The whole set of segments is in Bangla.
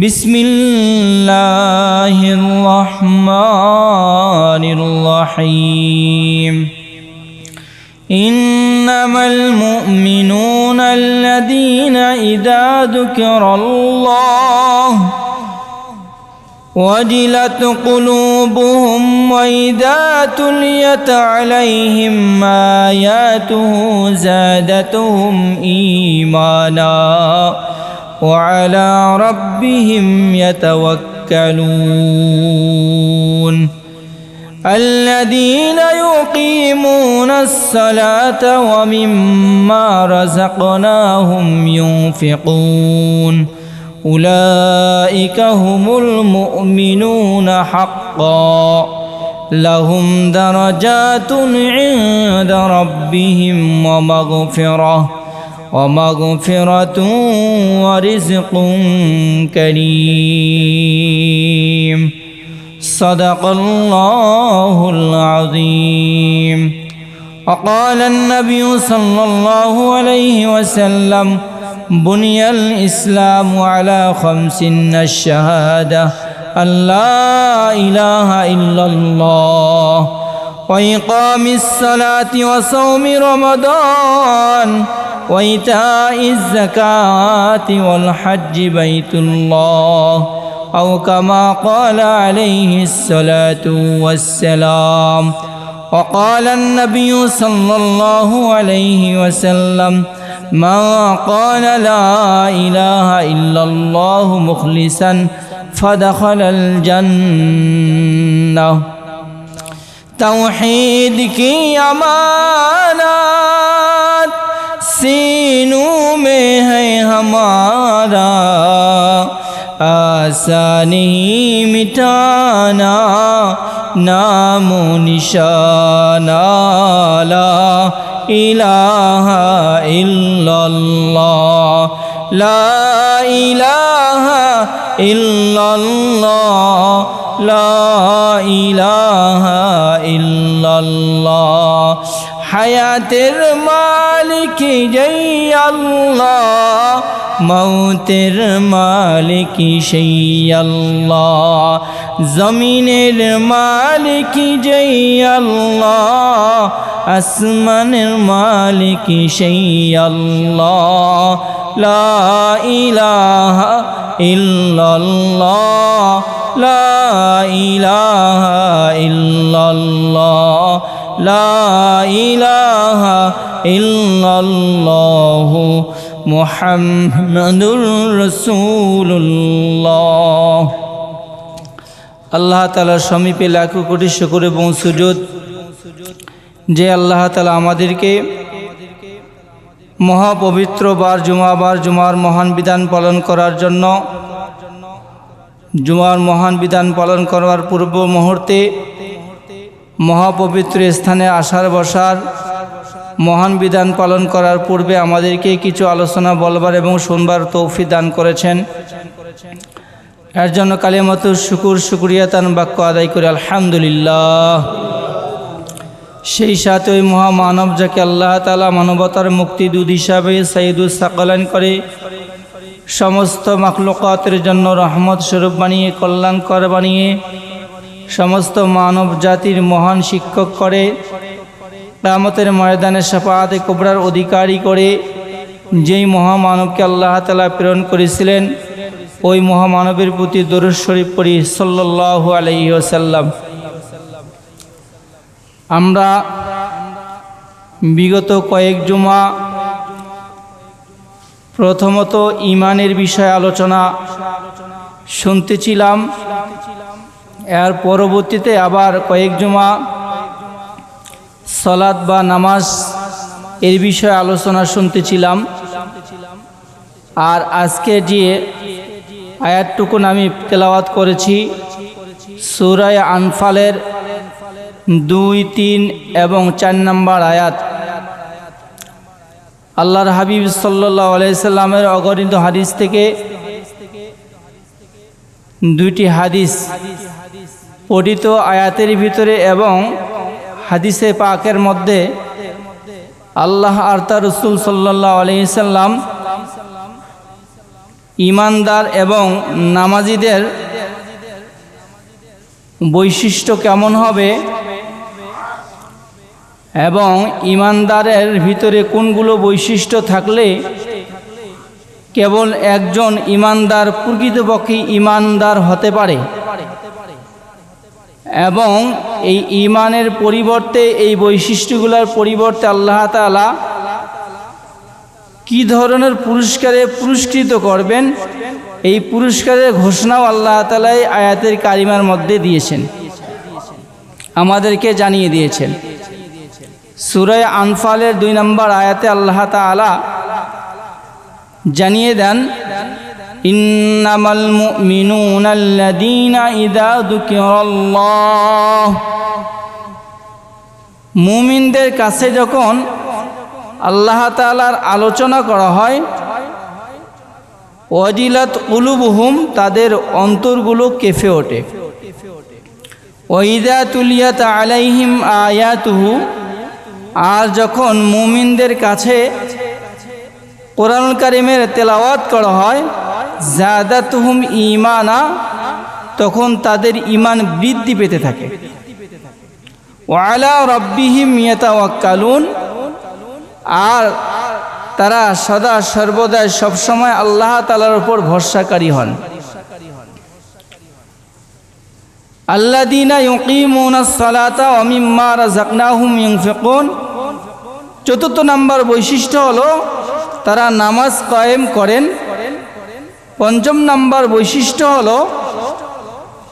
بسم الله الرحمن الرحيم إنما المؤمنون الذين إذا ذكر الله وجلت قلوبهم وإذا تليت عليهم آياته زادتهم إيمانا وعلى ربهم يتوكلون. الذين يقيمون الصلاة ومما رزقناهم ينفقون. أولئك هم المؤمنون حقا. لهم درجات عند ربهم ومغفرة. ومغفرة ورزق كريم. صدق الله العظيم. وقال النبي صلى الله عليه وسلم بني الإسلام على خمس الشهادة أن لا إله إلا الله وإقام الصلاة وصوم رمضان وإيتاء الزكاة والحج بيت الله أو كما قال عليه الصلاة والسلام وقال النبي صلى الله عليه وسلم من قال لا إله إلا الله مخلصا فدخل الجنة. توحید کی امانت सीनों में है हमारा आसानी नहीं मिटाना नामो निशाना ला इलाहा इल्लल्लाह ला إله إلا الله لا إله হায়াতের মালিক জೈ আল্লাহ মৌতের মালিক সেই আল্লাহ জমিনের মালিক জೈ আল্লাহ আসমানের মালিক সেই আল্লাহ লা ইলাহা ইল্লাল্লাহ লা ইলাহা ইল্লাল্লাহ লা ইলাহা ইল্লাল্লাহ মুহাম্মাদুর আল্লাহ তালার সমীপে লাখো কোটি শুকুর এবং সুযোগ যে আল্লাহ তালা আমাদেরকে মহাপবিত্র বার জুমাবার জুমার মহান বিধান পালন করার জন্য, জুমার মহান বিধান পালন করার পূর্ব মুহূর্তে মহাপবিত্র স্থানে আসার বসার মহান বিধান পালন করার পূর্বে আমাদেরকে কিছু আলোচনা বলবার এবং শুনবার তৌফি দান করেছেন। এর জন্য কালিমত শুকুর, শুকুরিয়া তান বাক্য আদায় করে, আলহামদুলিল্লাহ। সেই সাথে ওই মহামানব যাকে আল্লাহ তালা মানবতার মুক্তিদূত হিসাবে সাইদুল সাকলান করে, সমস্ত মাখলুকাতের জন্য রহমত স্বরূপ বানিয়ে, কল্যাণকর বানিয়ে সমস্ত মানব জাতির মহান শিক্ষক করে রামতের ময়দানে সাফাতে কোবরার অধিকারী করে, যেই মহামানবকে আল্লাহ তালা প্রেরণ করেছিলেন, ওই মহামানবের প্রতি দরুদ শরীফ পড়ি সাল্লাহু আলহিহসাল্লাম আমরা বিগত কয়েক জুমা প্রথমত ইমানের বিষয়ে আলোচনা শুনতেছিলাম এর পরবর্তীতে আবার কয়েক জুমা সলাদ বা নামাজ এর বিষয়ে আলোচনা শুনতেছিলাম। আর আজকে যে আয়াতটুকুন আমি তেলাওয়াত করেছি, সুরায় আনফালের দুই, তিন এবং চার নম্বর আয়াত। আল্লাহর হাবিব সাল্লাহ আলাইসাল্লামের অগণিত হাদিস থেকে দুইটি হাদিস পঠিত আয়াতের ভিতরে এবং হাদিসে পাকের মধ্যে আল্লাহ আর তার রসুল সাল্লাহ আলাইসাল্লাম ইমানদার এবং নামাজিদের বৈশিষ্ট্য কেমন হবে এবং ইমানদারের ভিতরে কোনগুলো বৈশিষ্ট্য থাকলে কেবল একজন ইমানদার প্রকৃতপক্ষে ইমানদার হতে পারে? এবং এই ইমানের পরিবর্তে, এই বৈশিষ্ট্যগুলোর পরিবর্তে আল্লাহ তালা কি ধরনের পুরস্কারে পুরস্কৃত করবেন, এই পুরস্কারের ঘোষণাও আল্লাহ তালাই আয়াতের কারিমার মধ্যে দিয়েছেন, আমাদেরকে জানিয়ে দিয়েছেন। সুরায় আনফালের দুই নম্বর আয়াতে আল্লাহ তালা জানিয়ে দেন ইন্নামাল মুমিনুনা আল্লাযীনা ইযা যুকিরাল্লাহ। মুমিনদের কাছে যখন আল্লাহ তাআলার আলোচনা করা হয়, ওয়াজিলাত কুলুবহুম তাদের অন্তরগুলো কেঁপে ওঠে। ওইদা তুলিয়াত আলাইহিম আয়াতুহু, আর যখন মুমিনদের কাছে কোরআন কারিমের তেলাওয়াত করা হয় জাদাতুহুম ইমানা তখন তাদের ইমান বৃদ্ধি পেতে থাকে। ওয়ালা রব্বিহিম ইয়াতাওয়াক্কালুন, আর তারা সদা সর্বদাই সবসময় আল্লাহ তালার উপর ভরসাকারী হন। আল্লাদিনা ইউকিমুনা সালাতা অমিম্মা রাযাকনাহুম ইউনফিকুন, চতুর্থ নাম্বার বৈশিষ্ট্য হলো তারা নামাজ কায়েম করেন পঞ্চম নাম্বার বৈশিষ্ট্য হলো,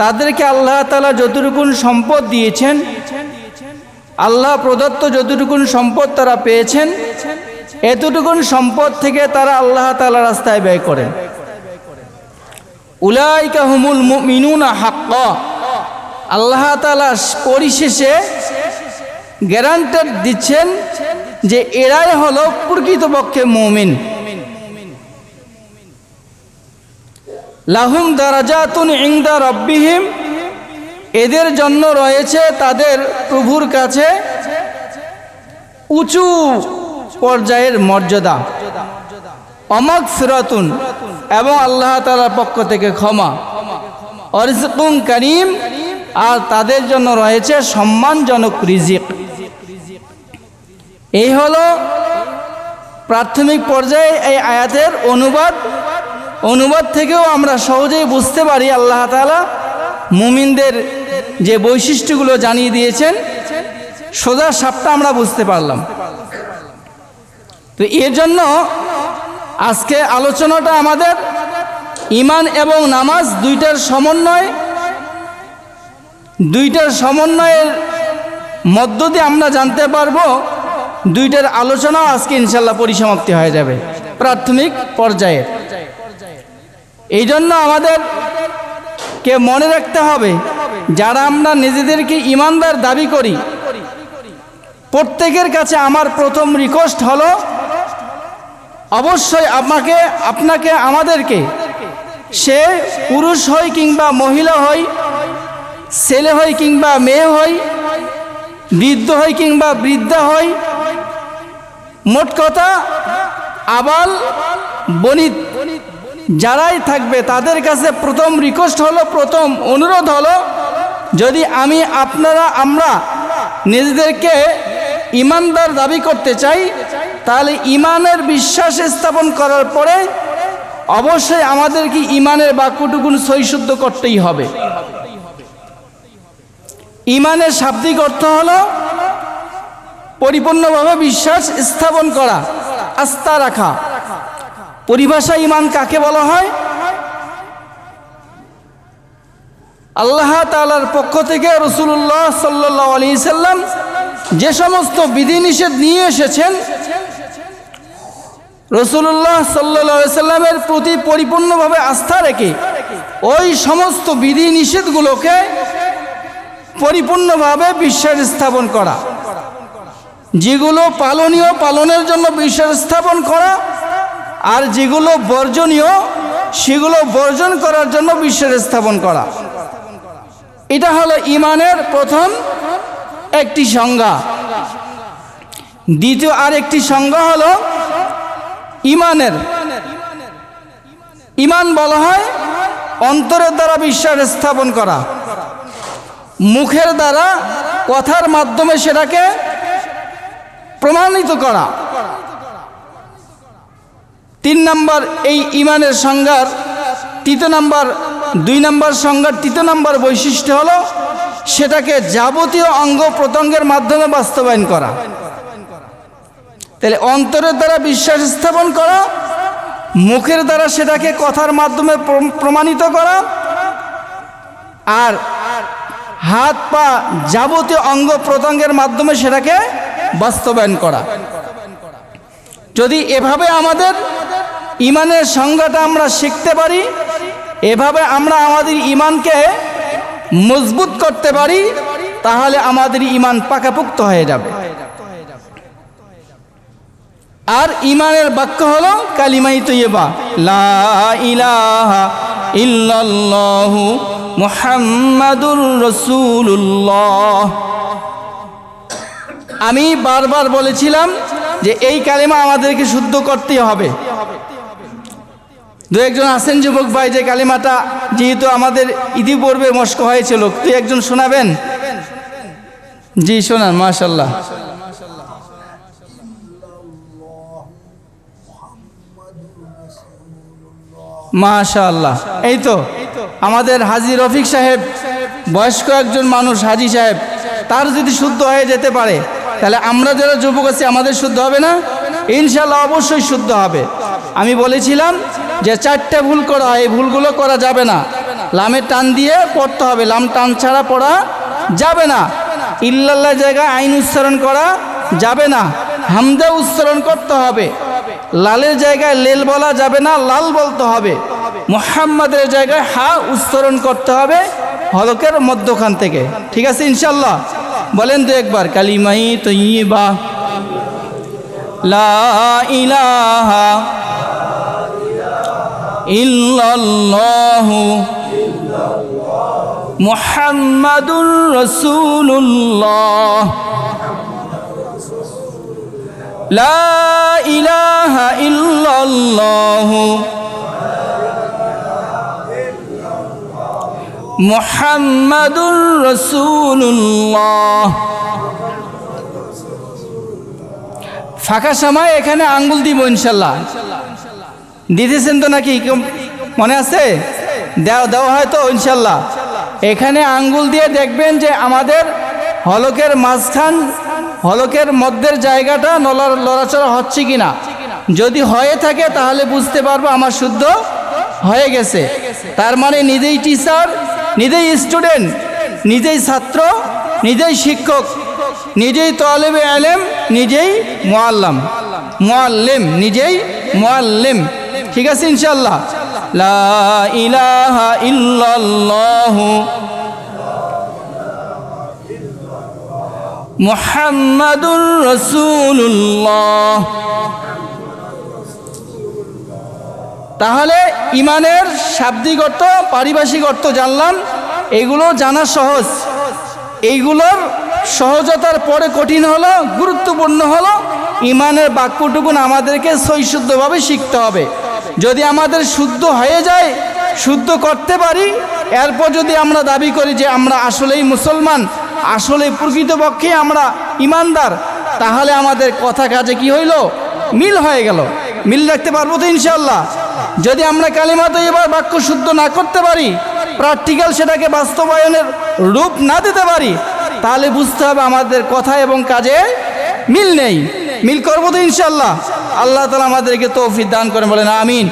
তাদেরকে আল্লাহ তালা যতটুকুন সম্পদ দিয়েছেন, আল্লাহ প্রদত্ত যতটুকুন সম্পদ তারা পেয়েছেন, এতটুকুন সম্পদ থেকে তারা আল্লাহ তালা রাস্তায় ব্যয় করেন। উলাইকা হুমুল মিনুনা হাক্ক। আল্লাহ তালা পরিশেষে গ্যারান্টার দিচ্ছেন যে এরাই হলো প্রকৃতপক্ষে মমিন। লাহুম দারাজাতুন ইংদা রব্বিহিম। এদের জন্য রয়েছে তাদের প্রভুর কাছে উঁচু পর্যায়ের মর্যাদা। অমক ফিরাতুন এবং আল্লাহ তালার পক্ষ থেকে ক্ষমা। অরিজকুম করিম আর তাদের জন্য রয়েছে সম্মানজনক রিজিক। এই হলো প্রাথমিক পর্যায়ে এই আয়াতের অনুবাদ। অনুবাদ থেকেও আমরা সহজেই বুঝতে পারি আল্লাহ তালা মুমিনদের যে বৈশিষ্ট্যগুলো জানিয়ে দিয়েছেন, সোজা সাপটা আমরা বুঝতে পারলাম। তো এর জন্য আজকে আলোচনাটা আমাদের ইমান এবং নামাজ দুইটার সমন্বয়, দুইটার সমন্বয়ের মধ্য দিয়ে আমরা জানতে পারব, দুইটার আলোচনাও আজকে ইনশাল্লাহ পরিসমাপ্তি হয়ে যাবে প্রাথমিক পর্যায়ে এই জন্য আমাদের কে মনে রাখতে হবে, যারা আমরা নিজেদেরকে ইমানদার দাবি করি, প্রত্যেকের কাছে আমার প্রথম রিকোয়েস্ট হলো, অবশ্যই আমাকে আপনাকে আমাদেরকে, সে পুরুষ হয় কিংবা মহিলা হয় ছেলে হয় কিংবা মেয়ে হয় বৃদ্ধ হয় কিংবা বৃদ্ধা হয় মোট কথা আবাল বনিত যারাই থাকবে, তাদের কাছে প্রথম রিকোয়েস্ট হলো, প্রথম অনুরোধ হলো, যদি আমি আপনারা, আমরা নিজেদেরকে ইমানদার দাবি করতে চাই, তাহলে ইমানের বিশ্বাস স্থাপন করার পরে অবশ্যই আমাদেরকে ইমানের বাক্যটুকুন সৈশুদ্ধ করতেই হবে। ইমানের শাব্দিক অর্থ হল পরিপূর্ণভাবে বিশ্বাস স্থাপন করা, আস্থা রাখা। পরিভাষা ইমান কাকে বলা হয়? আল্লাহ তালার পক্ষ থেকে রসুল্লাহ সাল্লাহ আলি সাল্লাম যে সমস্ত বিধিনিষেধ নিয়ে এসেছেন রসুল্লাহ সাল্লা সাল্লামের প্রতি পরিপূর্ণভাবে আস্থা রেখে ওই সমস্ত বিধি নিষেধগুলোকে পরিপূর্ণভাবে বিশ্বাস স্থাপন করা। যেগুলো পালনীয় পালনের জন্য বিশ্বাস স্থাপন করা আর যেগুলো বর্জনীয়, সেগুলো বর্জন করার জন্য বিশ্বের স্থাপন করা। এটা হলো ইমানের প্রথম একটি সংজ্ঞা। দ্বিতীয় আর একটি সংজ্ঞা হলো ইমানের। ইমান বলা হয় অন্তরের দ্বারা বিশ্বাস স্থাপন করা। মুখের দ্বারা কথার মাধ্যমে সেটাকে প্রমাণিত করা। তিন নম্বর এই ইমানের সংজ্ঞার তৃতীয় নম্বর, দুই নম্বর সংজ্ঞার তৃতীয় নম্বর বৈশিষ্ট্য হলো সেটাকে যাবতীয় অঙ্গ প্রত্যঙ্গের মাধ্যমে বাস্তবায়ন করা। তাহলে অন্তরের দ্বারা বিশ্বাস স্থাপন করা, মুখের দ্বারা সেটাকে কথার মাধ্যমে প্রমাণিত করা, আর হাত পা যাবতীয় অঙ্গ প্রত্যঙ্গের মাধ্যমে সেটাকে বাস্তবায়ন করা। যদি এভাবে আমাদের ইমানের সংজ্ঞাটা আমরা শিখতে পারি, এভাবে আমরা আমাদের ইমানকে মজবুত করতে পারি, তাহলে আমাদের ইমান পাকাপুক্ত হয়ে যাবে। আর ইমানের বাক্য হলো কালিমাই তৈবা ইল্লাল্লাহু মুহাম্মাদুর রাসূলুল্লাহ। আমি বারবার বলেছিলাম যে এই কালিমা আমাদেরকে শুদ্ধ করতে হবে। দু একজন আছেন যুবক ভাই, যে কালিমাটা যেহেতু আমাদের ইতিপূর্বে মস্ক হয়েছিল। তুই একজন শোনাবেন? জি, শোনান মাশাল্লাহ মাশাল্লাহ এই তো, আমাদের হাজি রফিক সাহেব, বয়স্ক একজন মানুষ, হাজি সাহেব, তার যদি শুদ্ধ হয়ে যেতে পারে, তাহলে আমরা যারা যুবক আছি, আমাদের শুদ্ধ হবে না? ইনশাল্লাহ অবশ্যই শুদ্ধ হবে। আমি বলেছিলাম যে চারটে ভুল করা, এই ভুলগুলো করা যাবে না। লামের টান দিয়ে পড়তে হবে। লাম টান ছাড়া পড়া যাবে না। ইল্লাল্লাহ জায়গায় আইন উচ্চারণ করা যাবে না। হামদা উচ্চারণ করতে হবে। লালের জায়গায় লেল বলা যাবে না, লাল বলতে হবে। মোহাম্মদের জায়গায় হা উচ্চারণ করতে হবে হলকের মধ্যখান থেকে। ঠিক আছে ইনশাল্লাহ বলেন তো একবার, কালিমাই তৈবা লা ইলাহা ইল্লাল্লাহু মুহাম্মাদুর রাসূলুল্লাহ। লা ইলাহা ইল্লাল্লাহু মুহাম্মাদুর রাসূলুল্লাহ। ফাঁকা সময় এখানে আঙ্গুল দিব ইনশাল্লাহ। দিতেছেন তো নাকি? মনে আছে? দেওয়া দেওয়া হয় তো ইনশাল্লাহ। এখানে আঙ্গুল দিয়ে দেখবেন যে আমাদের হলকের মাঝখান, হলকের মধ্যের জায়গাটা নলার লড়াচড়া হচ্ছে কিনা। যদি হয়ে থাকে তাহলে বুঝতে পারব আমার শুদ্ধ হয়ে গেছে। তার মানে নিজেই টিচার নিজেই স্টুডেন্ট নিজেই ছাত্র, নিজেই শিক্ষক, নিজেই তলেবে আলেম, নিজেই মোয়াল্লাম মোয়াল্লেম নিজেই মোয়াল্লেম ঠিক আছে ইনশাল্লাহ ইলাহা ইল্লাল্লাহু মুহাম্মাদুর রাসূলুল্লাহ। তাহলে ইমানের শাব্দিক অর্থ, পারিভাষিক অর্থ জানলাম, এগুলো জানা সহজ। এইগুলোর সহজতার পরে কঠিন হলো, গুরুত্বপূর্ণ হলো ইমানের বাক্যটুকুন আমাদেরকে সৈশুদ্ধভাবে শিখতে হবে। যদি আমাদের শুদ্ধ হয়ে যায়, শুদ্ধ করতে পারি, এরপর যদি আমরা দাবি করি যে আমরা আসলেই মুসলমান আসলে প্রকৃতপক্ষে আমরা ইমানদার, তাহলে আমাদের কথা কাজে কি হইল? মিল হয়ে গেল। মিল রাখতে পারব তো ইনশাল্লাহ যদি আমরা কালিমা তো এবার বাক্য শুদ্ধ না করতে পারি, প্র্যাকটিক্যাল সেটাকে বাস্তবায়নের রূপ না দিতে পারি, তাহলে বুঝতে হবে আমাদের কথা এবং কাজে মিল নেই। মিল করব তো ইনশাল্লাহ আল্লাহ তালা আমাদেরকে তৌফিক দান করে বলেন আমিন।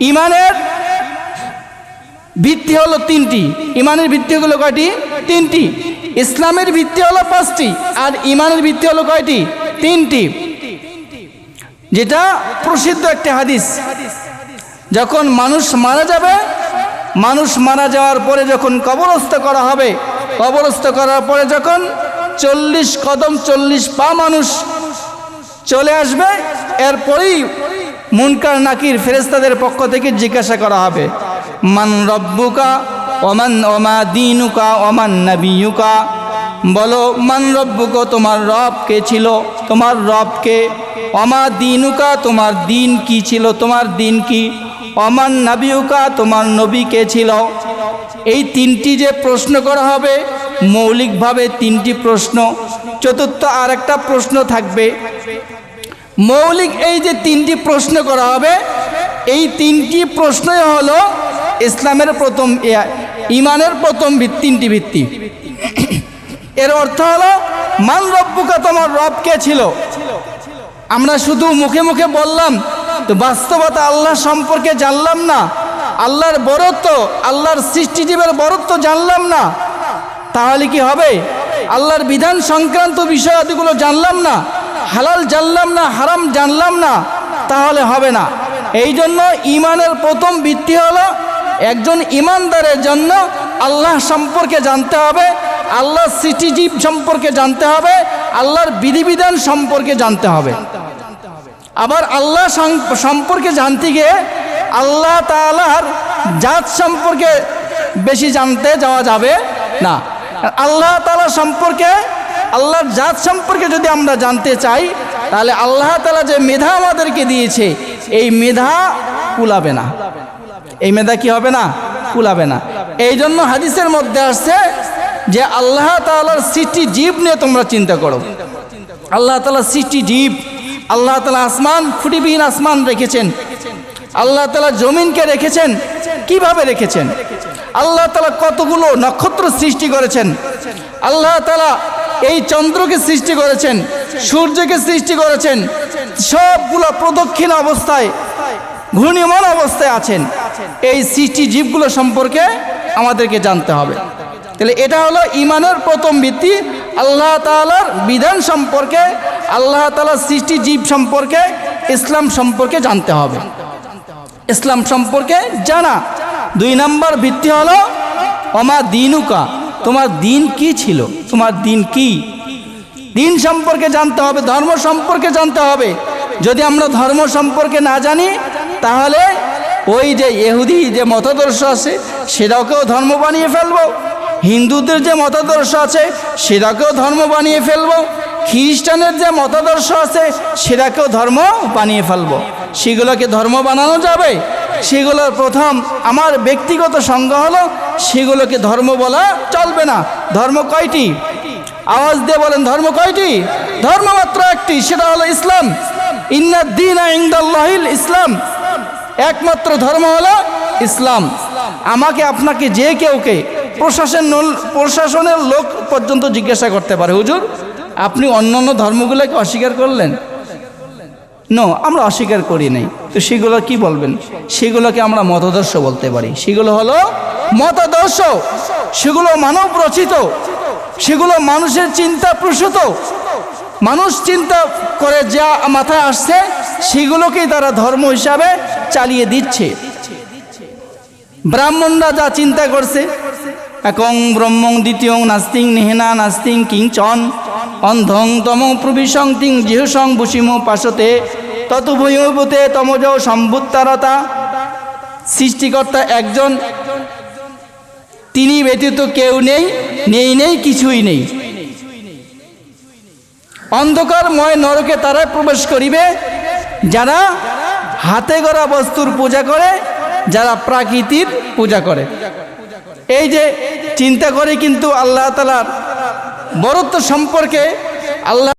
ইমানের ভিত্তি হলো তিনটি। ইমানের ভিত্তি হলো কয়টি? তিনটি। ইসলামের ভিত্তি হলো পাঁচটি, আর ইমানের ভিত্তি হলো কয়টি? তিনটি। যেটা প্রসিদ্ধ একটি হাদিস। যখন মানুষ মারা যাবে, মানুষ মারা যাওয়ার পরে যখন কবরস্থ করা হবে, কবরস্থ করার পরে যখন চল্লিশ কদম চল্লিশ পা মানুষ চলে আসবে, এরপরেই মুনকার নাকির ফেরেস্তাদের পক্ষ থেকে জিজ্ঞাসা করা হবে, মান রব্বুকা অমান ওমা দিনুকা ওমান নাবিয়ুকা? বলো, মান রব্বুকা, তোমার রব কে ছিল? তোমার রব কে? অমা দিনুকা, তোমার দিন কি ছিল? তোমার দিন কি? অমান নাবিউকা তোমার নবী কে ছিল? এই তিনটি যে প্রশ্ন করা হবে, মৌলিকভাবে তিনটি প্রশ্ন। চতুর্থ আর একটা প্রশ্ন থাকবে মৌলিক এই যে তিনটি প্রশ্ন করা হবে, এই তিনটি প্রশ্নই হলো ইসলামের প্রথম ইমানের প্রথম তিনটি ভিত্তি। এর অর্থ হলো, মান রব্বুকা, তোমার রব কে ছিল? আমরা শুধু মুখে মুখে বললাম, তো বাস্তবতা আল্লাহ সম্পর্কে জানলাম না। আল্লাহর বরত্ব, আল্লাহর সৃষ্টিজীবের বরত্ব জানলাম না। তাহলে কি হবে? আল্লাহর বিধান সংক্রান্ত বিষয়াদিগুলো জানলাম না। হালাল জানলাম না, হারাম জানলাম না, তাহলে হবে না। এই জন্য ইমানের প্রথম ভিত্তি হলো একজন ইমানদারের জন্য আল্লাহ সম্পর্কে জানতে হবে, আল্লাহর সৃষ্টিজীব সম্পর্কে জানতে হবে, আল্লাহর বিধিবিধান সম্পর্কে জানতে হবে। আবার আল্লাহ সম্পর্কে জানতে গিয়ে আল্লাহ তালার জাত সম্পর্কে বেশি জানতে যাওয়া যাবে না। আল্লাহ তালা সম্পর্কে আল্লাহর জাত সম্পর্কে যদি আমরা জানতে চাই, তাহলে আল্লাহ তালা যে মেধা আমাদেরকে দিয়েছে, এই মেধা কুলাবে না। এই মেধা কি হবে না? কুলাবে না। এই জন্য হাদিসের মধ্যে আসছে যে আল্লাহ তালার সৃষ্টি জীব নিয়ে তোমরা চিন্তা করো। আল্লাহ তালা সৃষ্টি জীব, আল্লাহ তালা আসমান ফুটিবিহীন আসমান রেখেছেন। আল্লাহ তালা জমিনকে রেখেছেন। কীভাবে রেখেছেন? আল্লাহ তালা কতগুলো নক্ষত্র সৃষ্টি করেছেন? আল্লাহ তালা এই চন্দ্রকে সৃষ্টি করেছেন, সূর্যকে সৃষ্টি করেছেন, সবগুলো প্রদক্ষিণ অবস্থায় ঘূর্ণিমন অবস্থায় আছেন। এই সৃষ্টি জীবগুলো সম্পর্কে আমাদেরকে জানতে হবে। তাহলে এটা হলো ইমানের প্রথম ভিত্তি, আল্লাহ তালার বিধান সম্পর্কে, আল্লাহ তালার সৃষ্টি জীব সম্পর্কে, ইসলাম সম্পর্কে জানতে হবে। ইসলাম সম্পর্কে জানা। দুই নম্বর ভিত্তি হলো অমা দিনুকা তোমার দিন কি ছিল? তোমার দিন কি? দিন সম্পর্কে জানতে হবে, ধর্ম সম্পর্কে জানতে হবে। যদি আমরা ধর্ম সম্পর্কে না জানি, তাহলে ওই যে ইহুদি যে মতাদর্শ আছে, সেটাকেও ধর্ম বানিয়ে ফেলব। হিন্দুদের যে মতাদর্শ আছে, সেটাকেও ধর্ম বানিয়ে ফেলব। খ্রিস্টানের যে মতাদর্শ আছে, সেটাকেও ধর্ম বানিয়ে ফেলব। সেগুলোকে ধর্ম বানানো যাবে? সেগুলোর প্রথম আমার ব্যক্তিগত সংজ্ঞা হলো, সেগুলোকে ধর্ম বলা চলবে না। ধর্ম কয়টি? আওয়াজ দিয়ে বলেন, ধর্ম কয়টি? ধর্ম মাত্র একটি, সেটা হলো ইসলাম। ইন্নাদ্দিন ইন্দাল্লাহিল ইসলাম। একমাত্র ধর্ম হলো ইসলাম। আমাকে, আপনাকে যে কেউকে প্রশাসন, প্রশাসনের লোক পর্যন্ত জিজ্ঞাসা করতে পারে। হুজুর, আপনি অন্য অন্য ধর্মগুলোকে অস্বীকার করলেন। নো আমরা অস্বীকার করি নাই। তো সেগুলো কি বলবেন? সেগুলোকে আমরা মতাদর্শ বলতে পারি। সেগুলো হলো মতাদর্শ। সেগুলো মানব রচিত। সেগুলো মানুষের চিন্তা প্রসূত। মানুষ চিন্তা করে যা মাথায় আসছে, সেগুলোকেই তারা ধর্ম হিসাবে চালিয়ে দিচ্ছে। ব্রাহ্মণরা যা চিন্তা করছে, একং ব্রহ্মং দ্বিতীয় নাস্তিং নেহেনা নাস্তিং কিংচন। অন্ধং তম প্রবিশং তিং জিহুসং বুসিমু পাশতে ততুভূতে তমজ সম্ভুত্তারতা সৃষ্টিকর্তা একজন, তিনি ব্যতীত কেউ নেই নেই নেই, কিছুই নেই। অন্ধকারময় নরকে তারা প্রবেশ করিবে, যারা হাতে গড়া বস্তুর পূজা করে, যারা প্রাকৃতির পূজা করে। এই যে চিন্তা করে কিন্তু আল্লাহ তালার বরত্ব সম্পর্কে আল্লাহ